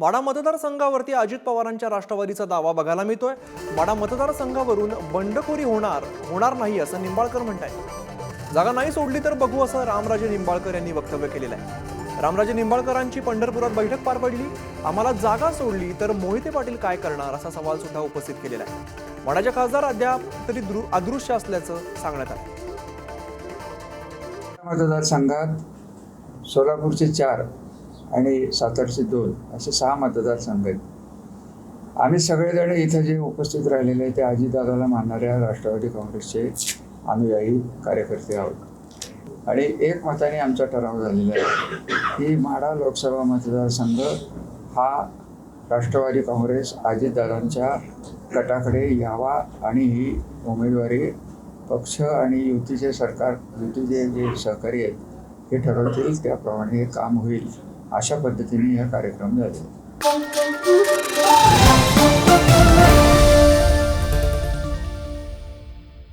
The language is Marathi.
वाडा मतदारसंघावरती अजित पवारांच्या राष्ट्रवादीचा दावा बघायला मिळतोय. वाडा मतदारसंघावरून बंडखोरी होणार होणार नाही असं निंबाळकर म्हणताय जागा नाही सोडली तर बघू असं रामराजे निंबाळकर यांनी वक्तव्य केलेलं आहे. रामराजे निंबाळकरांची पंढरपुरात बैठक पार पडली. आम्हाला जागा सोडली तर मोहिते पाटील काय करणार असा सवाल सुद्धा उपस्थित केलेला आहे. वाड्याचे खासदार अद्याप तरी अदृश्य असल्याचं सांगण्यात आलं. मतदारसंघात सोलापूरचे चार आणि सातारचे दोन असे सहा मतदारसंघ आहेत. आम्ही सगळेजण इथं जे उपस्थित राहिलेले ते अजितदादाला मानणाऱ्या राष्ट्रवादी काँग्रेसचे अनुयायी कार्यकर्ते आहोत. आणि एक मताने आमचा ठराव झालेला आहे की म्हाडा लोकसभा मतदारसंघ हा राष्ट्रवादी काँग्रेस अजितदादांच्या गटाकडे यावा आणि ही उमेदवारी पक्ष आणि युतीचे सरकार युतीचे जे सहकारी आहेत हे ठरवतील. त्याप्रमाणे हे काम होईल. अशा पद्धतीने हा कार्यक्रम झाले.